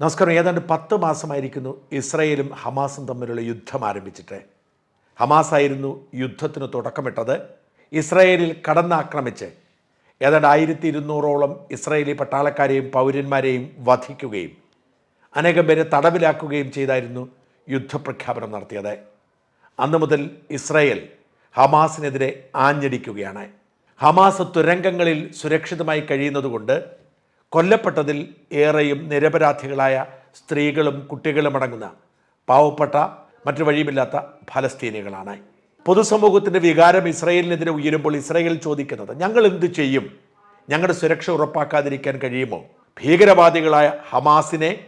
നമസ്കാരം. ഏതാണ്ട് പത്ത് മാസമായിരിക്കുന്നു ഇസ്രയേലും ഹമാസും തമ്മിലുള്ള യുദ്ധം ആരംഭിച്ചിട്ട്. ഹമാസ് ആയിരുന്നു യുദ്ധത്തിന് തുടക്കമിട്ടത്. ഇസ്രയേലിൽ കടന്നാക്രമിച്ച് ഏതാണ്ട് ആയിരത്തി ഇരുന്നൂറോളം ഇസ്രയേലി പട്ടാളക്കാരെയും പൗരന്മാരെയും വധിക്കുകയും അനേകം പേരെ തടവിലാക്കുകയും ചെയ്തായിരുന്നു യുദ്ധപ്രഖ്യാപനം നടത്തിയത്. അന്നു മുതൽ ഇസ്രയേൽ ഹമാസിനെതിരെ ആഞ്ഞടിക്കുകയാണ്. ഹമാസ് തുരങ്കങ്ങളിൽ സുരക്ഷിതമായി കഴിയുന്നതുകൊണ്ട് കൊല്ലപ്പെട്ടതിൽ ഏറെയും നിരപരാധികളായ സ്ത്രീകളും കുട്ടികളും അടങ്ങുന്ന പാവപ്പെട്ട മറ്റു വഴിയുമില്ലാത്ത ഫലസ്തീനികളാണ്. പൊതുസമൂഹത്തിന്റെ വികാരം ഇസ്രയേലിനെതിരെ ഉയരുമ്പോൾ ഇസ്രയേൽ ചോദിക്കുന്നത് ഞങ്ങൾ എന്ത് ചെയ്യും? ഞങ്ങളുടെ സുരക്ഷ ഉറപ്പാക്കാതിരിക്കാൻ കഴിയുമോ? ഭീകരവാദികളായ ഹമാസിനെ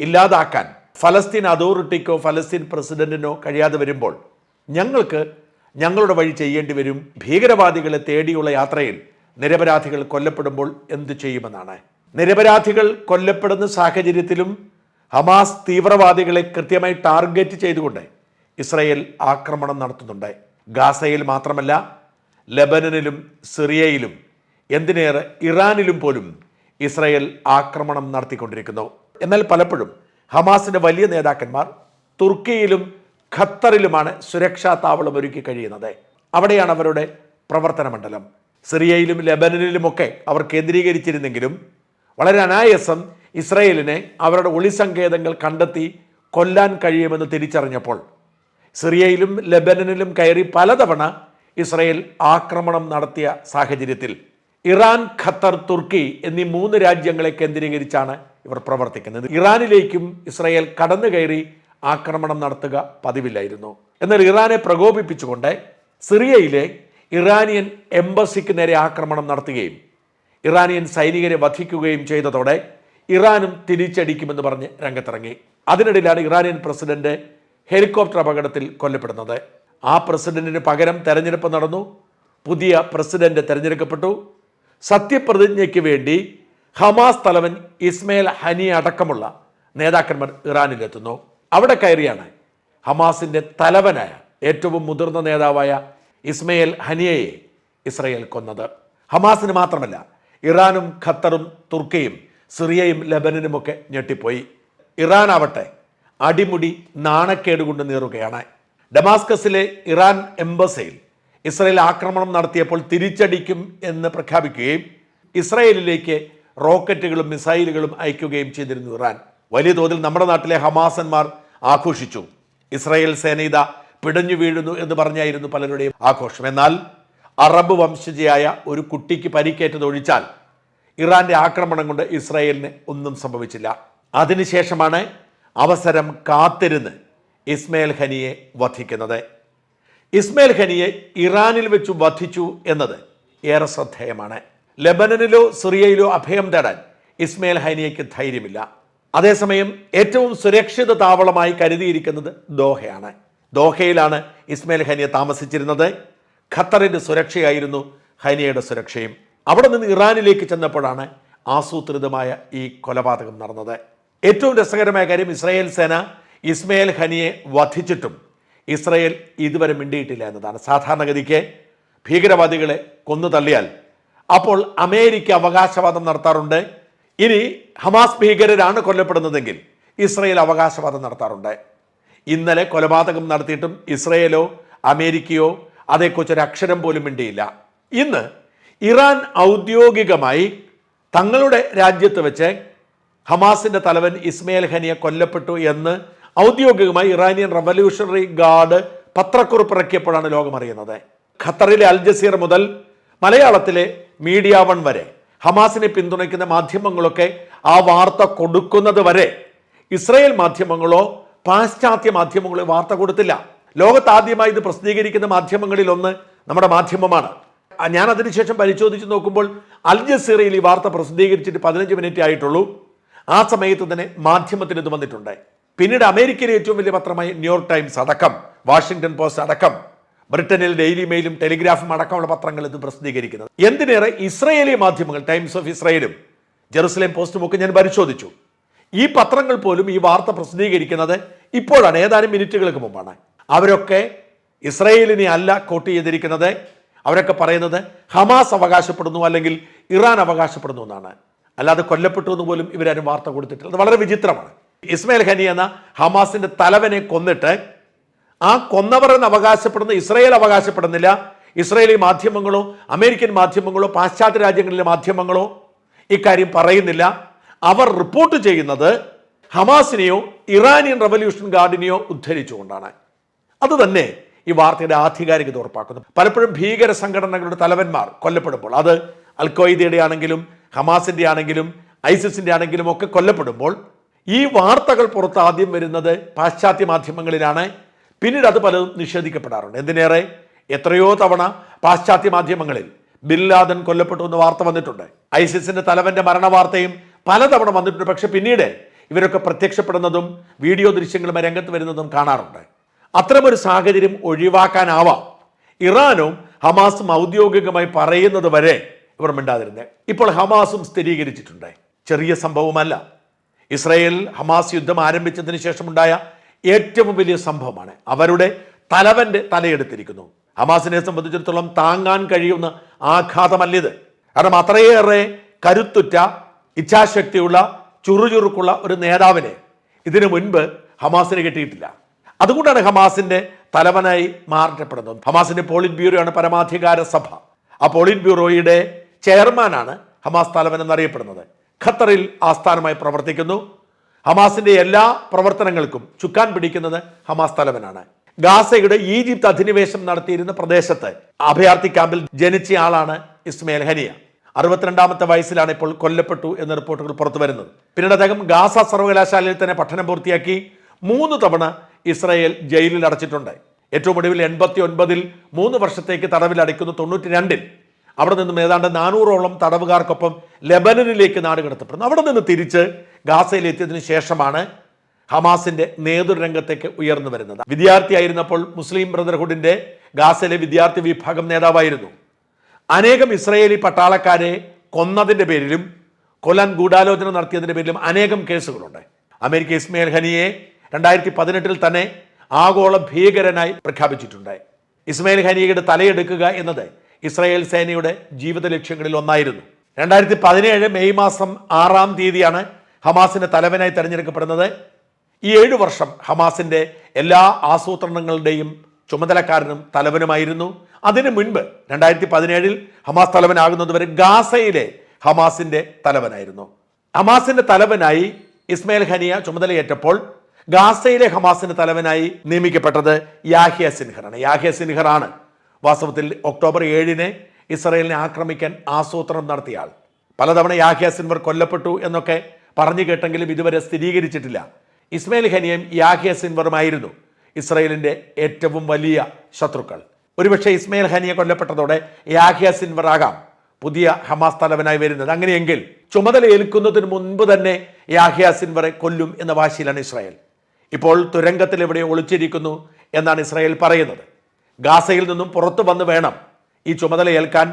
ഇല്ലാതാക്കാൻ ഫലസ്തീൻ അതോറിറ്റിക്കോ ഫലസ്തീൻ പ്രസിഡന്റിനോ കഴിയാതെ വരുമ്പോൾ ഞങ്ങൾക്ക് ഞങ്ങളുടെ വഴി ചെയ്യേണ്ടി വരും. ഭീകരവാദികളെ തേടിയുള്ള യാത്രയിൽ നിരപരാധികൾ കൊല്ലപ്പെടുമ്പോൾ എന്ത് ചെയ്യുമെന്നാണ്. നിരപരാധികൾ കൊല്ലപ്പെടുന്ന സാഹചര്യത്തിലും ഹമാസ് തീവ്രവാദികളെ കൃത്യമായി ടാർഗറ്റ് ചെയ്തുകൊണ്ട് ഇസ്രയേൽ ആക്രമണം നടത്തുന്നുണ്ട്. ഗാസയിൽ മാത്രമല്ല ലബനനിലും സിറിയയിലും എന്തിനേറെ ഇറാനിലും പോലും ഇസ്രയേൽ ആക്രമണം നടത്തിക്കൊണ്ടിരിക്കുന്നു. എന്നാൽ പലപ്പോഴും ഹമാസിന്റെ വലിയ നേതാക്കന്മാർ തുർക്കിയിലും ഖത്തറിലുമാണ് സുരക്ഷാ താവളം ഒരുക്കി കഴിയുന്നത്. അവിടെയാണ് അവരുടെ പ്രവർത്തന മണ്ഡലം സിറിയയിലും ലബനനിലുമൊക്കെ അവർ കേന്ദ്രീകരിച്ചിരുന്നെങ്കിലും വളരെ അനായസം ഇസ്രയേലിനെ അവരുടെ ഒളിസങ്കേതങ്ങൾ കണ്ടെത്തി കൊല്ലാൻ കഴിയുമെന്ന് തിരിച്ചറിഞ്ഞപ്പോൾ സിറിയയിലും ലെബനനിലും കയറി പലതവണ ഇസ്രയേൽ ആക്രമണം നടത്തിയ സാഹചര്യത്തിൽ ഇറാൻ ഖത്തർ തുർക്കി എന്നീ മൂന്ന് രാജ്യങ്ങളെ കേന്ദ്രീകരിച്ചാണ് ഇവർ പ്രവർത്തിക്കുന്നത്. ഇറാനിലേക്കും ഇസ്രയേൽ കടന്നു കയറി ആക്രമണം നടത്തുക പതിവില്ലായിരുന്നു. എന്നാൽ ഇറാനെ പ്രകോപിപ്പിച്ചുകൊണ്ട് സിറിയയിലെ ഇറാനിയൻ എംബസിക്ക് നേരെ ആക്രമണം നടത്തുകയും ഇറാനിയൻ സൈനികരെ വധിക്കുകയും ചെയ്തതോടെ ഇറാനും തിരിച്ചടിക്കുമെന്ന് പറഞ്ഞ് രംഗത്തിറങ്ങി. അതിനിടയിലാണ് ഇറാനിയൻ പ്രസിഡന്റ് ഹെലികോപ്റ്റർ അപകടത്തിൽ കൊല്ലപ്പെടുന്നത്. ആ പ്രസിഡന്റിന് പകരം തെരഞ്ഞെടുപ്പ് നടന്നു. പുതിയ പ്രസിഡന്റ് തെരഞ്ഞെടുക്കപ്പെട്ടു. സത്യപ്രതിജ്ഞയ്ക്ക് വേണ്ടി ഹമാസ് തലവൻ ഇസ്മയിൽ ഹനി അടക്കമുള്ള നേതാക്കന്മാർ ഇറാനിലെത്തുന്നു. അവിടെ കയറിയാണ് ഹമാസിന്റെ തലവനായ ഏറ്റവും മുതിർന്ന നേതാവായ ഇസ്മയിൽ ഹനിയയെ ഇസ്രയേൽ കൊന്നത്. ഹമാസിന് മാത്രമല്ല ഇറാനും ഖത്തറും തുർക്കിയും സിറിയയും ലബനനുമൊക്കെ ഞെട്ടിപ്പോയി. ഇറാൻ ആവട്ടെ അടിമുടി നാണക്കേട് കൊണ്ട് നീറുകയാണ്. ഡമാസ്കസിലെ ഇറാൻ എംബസിയിൽ ഇസ്രയേൽ ആക്രമണം നടത്തിയപ്പോൾ തിരിച്ചടിക്കും എന്ന് പ്രഖ്യാപിക്കുകയും ഇസ്രയേലിലേക്ക് റോക്കറ്റുകളും മിസൈലുകളും അയക്കുകയും ചെയ്തിരുന്നു ഇറാൻ. വലിയ തോതിൽ നമ്മുടെ നാട്ടിലെ ഹമാസന്മാർ ആഘോഷിച്ചു. ഇസ്രായേൽ സേന ഇതാ പിടഞ്ഞു വീഴുന്നു എന്ന് പറഞ്ഞായിരുന്നു പലരുടെയും ആഘോഷം. എന്നാൽ അറബ് വംശജയായ ഒരു കുട്ടിക്ക് പരിക്കേറ്റത് ഒഴിച്ചാൽ ഇറാന്റെ ആക്രമണം കൊണ്ട് ഇസ്രായേലിന് ഒന്നും സംഭവിച്ചില്ല. അതിനുശേഷമാണ് അവസരം കാത്തിരുന്ന് ഇസ്മയിൽ ഖനിയെ വധിക്കുന്നത്. ഇസ്മയിൽ ഖനിയെ ഇറാനിൽ വെച്ചു വധിച്ചു എന്നത് ഏറെ ശ്രദ്ധേയമാണ്. ലെബനനിലോ സിറിയയിലോ അഭയം തേടാൻ ഇസ്മയിൽ ഹനിയയ്ക്ക് ധൈര്യമില്ല. അതേസമയം ഏറ്റവും സുരക്ഷിത താവളമായി കരുതിയിരിക്കുന്നത് ദോഹയാണ്. ദോഹയിലാണ് ഇസ്മയിൽ ഹനിയ താമസിച്ചിരുന്നത്. ഖത്തറിന്റെ സുരക്ഷയായിരുന്നു ഹനിയയുടെ സുരക്ഷയും. അവിടെ നിന്ന് ഇറാനിലേക്ക് ചെന്നപ്പോഴാണ് ആസൂത്രിതമായ ഈ കൊലപാതകം നടന്നത്. ഏറ്റവും രസകരമായ കാര്യം ഇസ്രായേൽ സേന ഇസ്മയിൽ ഹനിയെ വധിച്ചിട്ടും ഇസ്രായേൽ ഇതുവരെ മിണ്ടിയിട്ടില്ല എന്നതാണ്. സാധാരണഗതിക്ക് ഭീകരവാദികളെ കൊന്നു തള്ളിയാൽ അപ്പോൾ അമേരിക്ക അവകാശവാദം നടത്താറുണ്ട്. ഇനി ഹമാസ് ഭീകരരാണ് കൊല്ലപ്പെടുന്നതെങ്കിൽ ഇസ്രയേൽ അവകാശവാദം നടത്താറുണ്ട്. ഇന്നലെ കൊലപാതകം നടത്തിയിട്ടും ഇസ്രയേലോ അമേരിക്കയോ അതേക്കുറിച്ച് ഒരു അക്ഷരം പോലും മിണ്ടിയില്ല. ഇന്ന് ഇറാൻ ഔദ്യോഗികമായി തങ്ങളുടെ രാജ്യത്ത് വെച്ച് ഹമാസിന്റെ തലവൻ ഇസ്മയിൽ ഖനിയ കൊല്ലപ്പെട്ടു എന്ന് ഔദ്യോഗികമായി ഇറാനിയൻ റവല്യൂഷണറി ഗാർഡ് പത്രക്കുറിപ്പ് ഇറക്കിയപ്പോഴാണ് ലോകം അറിയുന്നത്. ഖത്തറിലെ അൽ ജസീർ മുതൽ മലയാളത്തിലെ മീഡിയ വൺ വരെ ഹമാസിനെ പിന്തുണയ്ക്കുന്ന മാധ്യമങ്ങളൊക്കെ ആ വാർത്ത കൊടുക്കുന്നത് വരെ ഇസ്രയേൽ മാധ്യമങ്ങളോ പാശ്ചാത്യ മാധ്യമങ്ങളോ വാർത്ത കൊടുത്തില്ല. ലോകത്ത് ആദ്യമായി ഇത് പ്രസിദ്ധീകരിക്കുന്ന മാധ്യമങ്ങളിൽ ഒന്ന് നമ്മുടെ മാധ്യമമാണ്. ഞാൻ അതിനുശേഷം പരിശോധിച്ച് നോക്കുമ്പോൾ അൽ ജസീറയിൽ ഈ വാർത്ത പ്രസിദ്ധീകരിച്ചിട്ട് പതിനഞ്ച് മിനിറ്റ് ആയിട്ടുള്ളൂ. ആ സമയത്ത് തന്നെ മാധ്യമത്തിന് ഇത് വന്നിട്ടുണ്ട്. പിന്നീട് അമേരിക്കയിലെ ഏറ്റവും വലിയ പത്രമായ ന്യൂയോർക്ക് ടൈംസ് അടക്കം വാഷിംഗ്ടൺ പോസ്റ്റ് അടക്കം ബ്രിട്ടനിൽ ഡെയിലി മെയിലും ടെലിഗ്രാഫും അടക്കമുള്ള പത്രങ്ങൾ ഇത് പ്രസിദ്ധീകരിക്കുന്നത്. എന്തിനേറെ ഇസ്രയേലി മാധ്യമങ്ങൾ ടൈംസ് ഓഫ് ഇസ്രയേലും ജെറുസലേം പോസ്റ്റും ഒക്കെ ഞാൻ പരിശോധിച്ചു. ഈ പത്രങ്ങൾ പോലും ഈ വാർത്ത പ്രസിദ്ധീകരിക്കുന്നത് ഇപ്പോഴാണ് ഏതാനും മിനിറ്റുകൾക്ക് മുമ്പാണ്. അവരൊക്കെ ഇസ്രയേലിനെ അല്ല കോട്ട് ചെയ്തിരിക്കുന്നത്. അവരൊക്കെ പറയുന്നത് ഹമാസ് അവകാശപ്പെടുന്നു അല്ലെങ്കിൽ ഇറാൻ അവകാശപ്പെടുന്നു എന്നാണ്. അല്ലാതെ കൊല്ലപ്പെട്ടു എന്ന് പോലും ഇവരാരും വാർത്ത കൊടുത്തിട്ടില്ല. അത് വളരെ വിചിത്രമാണ്. ഇസ്മായിൽ ഖനി എന്ന ഹമാസിന്റെ തലവനെ കൊന്നിട്ട് ആ കൊന്നവർ എന്ന് അവകാശപ്പെടുന്ന ഇസ്രയേൽ അവകാശപ്പെടുന്നില്ല. ഇസ്രയേലി മാധ്യമങ്ങളോ അമേരിക്കൻ മാധ്യമങ്ങളോ പാശ്ചാത്യ രാജ്യങ്ങളിലെ മാധ്യമങ്ങളോ ഇക്കാര്യം പറയുന്നില്ല. അവർ റിപ്പോർട്ട് ചെയ്യുന്നത് ഹമാസിനെയോ ഇറാനിയൻ റവല്യൂഷൻ ഗാർഡിനെയോ ഉദ്ധരിച്ചുകൊണ്ടാണ്. അത് തന്നെ ഈ വാർത്തയുടെ ആധികാരികത ഉറപ്പാക്കുന്നു. പലപ്പോഴും ഭീകര സംഘടനകളുടെ തലവന്മാർ കൊല്ലപ്പെടുമ്പോൾ അത് അൽ ഖ്വയ്ദയുടെ ആണെങ്കിലും ഹമാസിന്റെ ആണെങ്കിലും ഐസിസിന്റെ ആണെങ്കിലും ഒക്കെ കൊല്ലപ്പെടുമ്പോൾ ഈ വാർത്തകൾ പുറത്ത് ആദ്യം വരുന്നത് പാശ്ചാത്യ മാധ്യമങ്ങളിലാണ്. പിന്നീട് അത് പലതും നിഷേധിക്കപ്പെടാറുണ്ട്. എന്തിനേറെ? എത്രയോ തവണ പാശ്ചാത്യ മാധ്യമങ്ങളിൽ ബില്ലാദൻ കൊല്ലപ്പെട്ടു എന്ന വാർത്ത വന്നിട്ടുണ്ട്. ഐസിസിന്റെ തലവന്റെ മരണ വാർത്തയും പലതവണ വന്നിട്ടുണ്ട്. പക്ഷെ പിന്നീട് ഇവരൊക്കെ പ്രത്യക്ഷപ്പെടുന്നതും വീഡിയോ ദൃശ്യങ്ങളും രംഗത്ത് വരുന്നതും കാണാറുണ്ട്. അത്തരമൊരു സാഹചര്യം ഒഴിവാക്കാനാവാം. ഇറാനും ഹമാസും ഔദ്യോഗികമായി പറയുന്നത് വരെ ഇവർ മിണ്ടാതിരുന്നേ. ഇപ്പോൾ ഹമാസും സ്ഥിരീകരിച്ചിട്ടുണ്ട്. ചെറിയ സംഭവമല്ല. ഇസ്രായേൽ ഹമാസ് യുദ്ധം ആരംഭിച്ചതിന് ശേഷമുണ്ടായ ഏറ്റവും വലിയ സംഭവമാണ്. അവരുടെ തലവന്റെ തലയെടുത്തിരിക്കുന്നു. ഹമാസിനെ സംബന്ധിച്ചിടത്തോളം താങ്ങാൻ കഴിയുന്ന ആഘാതമല്ലിത് കാരണം അത്രയേറെ കരുത്തുറ്റ ഇച്ഛാശക്തിയുള്ള ചുറുചുറുക്കുള്ള ഒരു നേതാവിനെ ഇതിനു മുൻപ് ഹമാസിന് കിട്ടിയിട്ടില്ല. അതുകൊണ്ടാണ് ഹമാസിന്റെ തലവനായി മാറ്റപ്പെടുന്നത് ഹമാസിന്റെ പോളിറ്റ് ബ്യൂറോയാണ് പരമാധികാര സഭ. ആ പോളിറ്റ് ബ്യൂറോയുടെ ചെയർമാനാണ് ഹമാസ് തലവൻ എന്നറിയപ്പെടുന്നത്. ഖത്തറിൽ ആസ്ഥാനമായി പ്രവർത്തിക്കുന്നു. ഹമാസിന്റെ എല്ലാ പ്രവർത്തനങ്ങൾക്കും ചുക്കാൻ പിടിക്കുന്നത് ഹമാസ് തലവനാണ്. ഗാസയുടെ ഈജിപ്ത് അധിനിവേശം നടത്തിയിരുന്ന പ്രദേശത്ത് അഭയാർത്ഥി ക്യാമ്പിൽ ജനിച്ച ആളാണ് ഇസ്മയിൽ ഹനിയ. അറുപത്തിരണ്ടാമത്തെ വയസ്സിലാണ് ഇപ്പോൾ കൊല്ലപ്പെട്ടു എന്ന റിപ്പോർട്ടുകൾ പുറത്തു വരുന്നത് പിന്നീട് അദ്ദേഹം ഗാസ സർവകലാശാലയിൽ തന്നെ പഠനം പൂർത്തിയാക്കി. മൂന്ന് തവണ ഇസ്രായേൽ ജയിലിൽ അടച്ചിട്ടുണ്ട്. ഏറ്റവും ഒടുവിൽ എൺപത്തി ഒൻപതിൽ മൂന്ന് വർഷത്തേക്ക് തടവിൽ അടയ്ക്കുന്നു തൊണ്ണൂറ്റി രണ്ടിൽ അവിടെ നിന്നും ഏതാണ്ട് നാനൂറോളം തടവുകാർക്കൊപ്പം ലെബനനിലേക്ക് നാട് കടത്തപ്പെടുന്നു. അവിടെ നിന്ന് തിരിച്ച് ഗാസയിൽ എത്തിയതിനു ശേഷമാണ് ഹമാസിന്റെ നേതൃരംഗത്തേക്ക് ഉയർന്നു വരുന്നത്. വിദ്യാർത്ഥിയായിരുന്നപ്പോൾ മുസ്ലിം ബ്രദർഹുഡിന്റെ ഗാസയിലെ വിദ്യാർത്ഥി വിഭാഗം നേതാവായിരുന്നു. അനേകം ഇസ്രയേലി പട്ടാളക്കാരെ കൊന്നതിന്റെ പേരിലും കൊല്ലാൻ ഗൂഢാലോചന നടത്തിയതിന്റെ പേരിലും അനേകം കേസുകളുണ്ട്. അമേരിക്ക ഇസ്മയിൽ ഖനിയെ രണ്ടായിരത്തി പതിനെട്ടിൽ തന്നെ ആഗോള ഭീകരനായി പ്രഖ്യാപിച്ചിട്ടുണ്ട് ഇസ്മയിൽ ഖനിയയുടെ തലയെടുക്കുക എന്നത് ഇസ്രായേൽ സേനയുടെ ജീവിത ലക്ഷ്യങ്ങളിൽ ഒന്നായിരുന്നു. രണ്ടായിരത്തി പതിനേഴ് മെയ് മാസം ആറാം തീയതിയാണ് ഹമാസിന്റെ തലവനായി തെരഞ്ഞെടുക്കപ്പെടുന്നത്. ഈ ഏഴു വർഷം ഹമാസിന്റെ എല്ലാ ആസൂത്രണങ്ങളുടെയും ചുമതലക്കാരനും തലവനുമായിരുന്നു. അതിനു മുൻപ് രണ്ടായിരത്തി പതിനേഴിൽ ഹമാസ് തലവനാകുന്നതുവരെ ഗാസയിലെ ഹമാസിന്റെ തലവനായിരുന്നു. ഹമാസിന്റെ തലവനായി ഇസ്മയിൽ ഖനിയ ചുമതലയേറ്റപ്പോൾ ഗാസയിലെ ഹമാസിന്റെ തലവനായി നിയമിക്കപ്പെട്ടത് യാഹിയ സിൻഹറാണ്. യാഹിയ സിൻഹറാണ് വാസ്തവത്തിൽ ഒക്ടോബർ ഏഴിന് ഇസ്രയേലിനെ ആക്രമിക്കാൻ ആസൂത്രണം നടത്തിയ ആൾ പലതവണ യാഹിയ സിൻവർ കൊല്ലപ്പെട്ടു എന്നൊക്കെ പറഞ്ഞു കേട്ടെങ്കിലും ഇതുവരെ സ്ഥിരീകരിച്ചിട്ടില്ല. ഇസ്മയിൽ ഖനിയും യാഹിയ സിൻവറുമായിരുന്നു ഇസ്രയേലിന്റെ ഏറ്റവും വലിയ ശത്രുക്കൾ. ഒരുപക്ഷെ ഇസ്മയിൽ ഖനിയെ കൊല്ലപ്പെട്ടതോടെ യാഹിയ സിൻവർ ആകാം പുതിയ ഹമാസ് തലവനായി വരുന്നത്. അങ്ങനെയെങ്കിൽ ചുമതല ഏൽക്കുന്നതിന് മുൻപ് തന്നെ യാഹിയ സിൻവറെ കൊല്ലും എന്ന വാശിയിലാണ് ഇസ്രായേൽ. ഇപ്പോൾ തുരങ്കത്തിൽ ഇവിടെ ഒളിച്ചിരിക്കുന്നു എന്നാണ് ഇസ്രായേൽ പറയുന്നത്. ഗാസയിൽ നിന്നും പുറത്തു വന്ന് വേണം ഈ ചുമതല ഏൽക്കാൻ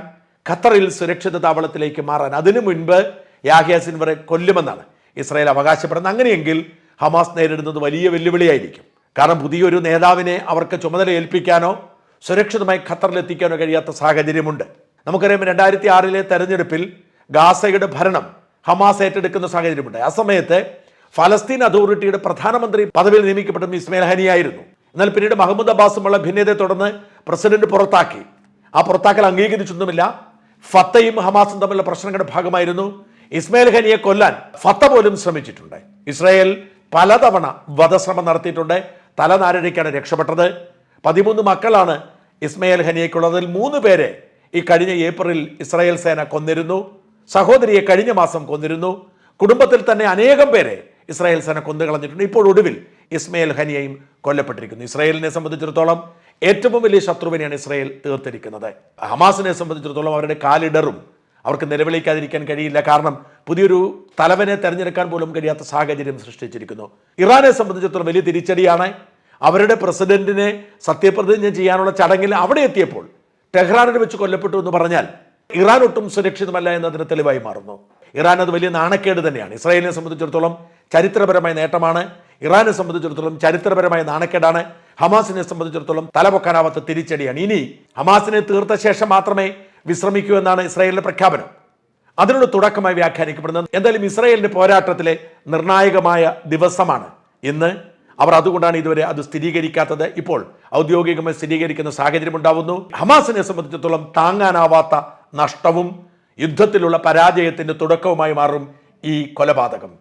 ഖത്തറിൽ സുരക്ഷിത താവളത്തിലേക്ക് മാറാൻ. അതിനു മുൻപ് യാഹിയ സിൻവറെ കൊല്ലുമെന്നാണ് ഇസ്രായേൽ അവകാശപ്പെടുന്നത്. അങ്ങനെയെങ്കിൽ ഹമാസ് നേരിടുന്നത് വലിയ വെല്ലുവിളിയായിരിക്കും. കാരണം പുതിയൊരു നേതാവിനെ അവർക്ക് ചുമതല ഏൽപ്പിക്കാനോ സുരക്ഷിതമായി ഖത്തറിലെത്തിക്കാനോ കഴിയാത്ത സാഹചര്യമുണ്ട്. നമുക്കറിയാം രണ്ടായിരത്തി ആറിലെ തെരഞ്ഞെടുപ്പിൽ ഗാസയുടെ ഭരണം ഹമാസ് ഏറ്റെടുക്കുന്ന സാഹചര്യമുണ്ട്. ആ സമയത്ത് ഫലസ്തീൻ അതോറിറ്റിയുടെ പ്രധാനമന്ത്രി പദവിയിൽ നിയമിക്കപ്പെട്ടത് ഇസ്മയിൽ ഹനിയായിരുന്നു എന്നാൽ പിന്നീട് മുഹമ്മദ് അബ്ബാസുമുള്ള ഭിന്നതയെ തുടർന്ന് പ്രസിഡന്റ് പുറത്താക്കി. ആ പുറത്താക്കൽ അംഗീകരിച്ചൊന്നുമില്ല ഫത്തയും ഹമാസും തമ്മിലുള്ള പ്രശ്നങ്ങളുടെ ഭാഗമായിരുന്നു. ഇസ്മയിൽ ഖനിയെ കൊല്ലാൻ ഫത്ത പോലും ശ്രമിച്ചിട്ടുണ്ട്. ഇസ്രായേൽ പലതവണ വധശ്രമം നടത്തിയിട്ടുണ്ട്. തലനാരഴിക്കാണ് രക്ഷപ്പെട്ടത്. പതിമൂന്ന് മക്കളാണ് ഇസ്മയിൽ ഖനിയയ്ക്കുള്ളത് അതിൽ മൂന്ന് പേരെ ഈ കഴിഞ്ഞ ഏപ്രിൽ ഇസ്രായേൽ സേന കൊന്നിരുന്നു. സഹോദരിയെ കഴിഞ്ഞ മാസം കൊന്നിരുന്നു. കുടുംബത്തിൽ തന്നെ അനേകം പേരെ ഇസ്രായേൽ സേന കൊന്നുകളഞ്ഞിട്ടുണ്ട് ഇപ്പോൾ ഒടുവിൽ ഇസ്മയിൽ ഹനിയയും കൊല്ലപ്പെട്ടിരിക്കുന്നു. ഇസ്രായേലിനെ സംബന്ധിച്ചിടത്തോളം ഏറ്റവും വലിയ ശത്രുവിനെയാണ് ഇസ്രായേൽ തീർത്തിരിക്കുന്നത്. ഹമാസിനെ സംബന്ധിച്ചിടത്തോളം അവരുടെ കാലിടറും അവർക്ക് നിലവിളിക്കാതിരിക്കാൻ കഴിയില്ല. കാരണം പുതിയൊരു തലവനെ തെരഞ്ഞെടുക്കാൻ പോലും കഴിയാത്ത സാഹചര്യം സൃഷ്ടിച്ചിരിക്കുന്നു. ഇറാനെ സംബന്ധിച്ചിടത്തോളം വലിയ തിരിച്ചടിയാണ്. അവരുടെ പ്രസിഡന്റിനെ സത്യപ്രതിജ്ഞ ചെയ്യാനുള്ള ചടങ്ങിൽ അവിടെ എത്തിയപ്പോൾ ടെഹ്റാനിൽ വെച്ച് കൊല്ലപ്പെട്ടു എന്ന് പറഞ്ഞാൽ ഇറാൻ ഒട്ടും സുരക്ഷിതമല്ല എന്നതിന് തെളിവായി മാറുന്നു. ഇറാൻ അത് വലിയ നാണക്കേട് തന്നെയാണ്. ഇസ്രായേലിനെ സംബന്ധിച്ചിടത്തോളം ചരിത്രപരമായ നേട്ടമാണ്. ഇറാനെ സംബന്ധിച്ചിടത്തോളം ചരിത്രപരമായ നാണക്കേടാണ്. ഹമാസിനെ സംബന്ധിച്ചിടത്തോളം തലപൊക്കാനാവാത്ത തിരിച്ചടിയാണ്. ഇനി ഹമാസിനെ തീർത്ത ശേഷം മാത്രമേ വിശ്രമിക്കൂ എന്നാണ് ഇസ്രായേലിന്റെ പ്രഖ്യാപനം. അതിനോട് തുടക്കമായി വ്യാഖ്യാനിക്കപ്പെടുന്നത് എന്തായാലും ഇസ്രായേലിന്റെ പോരാട്ടത്തിലെ നിർണായകമായ ദിവസമാണ് ഇന്ന്. അവർ അതുകൊണ്ടാണ് ഇതുവരെ അത് സ്ഥിരീകരിക്കാത്തത്. ഇപ്പോൾ ഔദ്യോഗികമായി സ്ഥിരീകരിക്കുന്ന സാഹചര്യം ഉണ്ടാവുന്നു. ഹമാസിനെ സംബന്ധിച്ചിടത്തോളം താങ്ങാനാവാത്ത നഷ്ടവും യുദ്ധത്തിലുള്ള പരാജയത്തിന്റെ തുടക്കവുമായി മാറും ഈ കൊലപാതകം.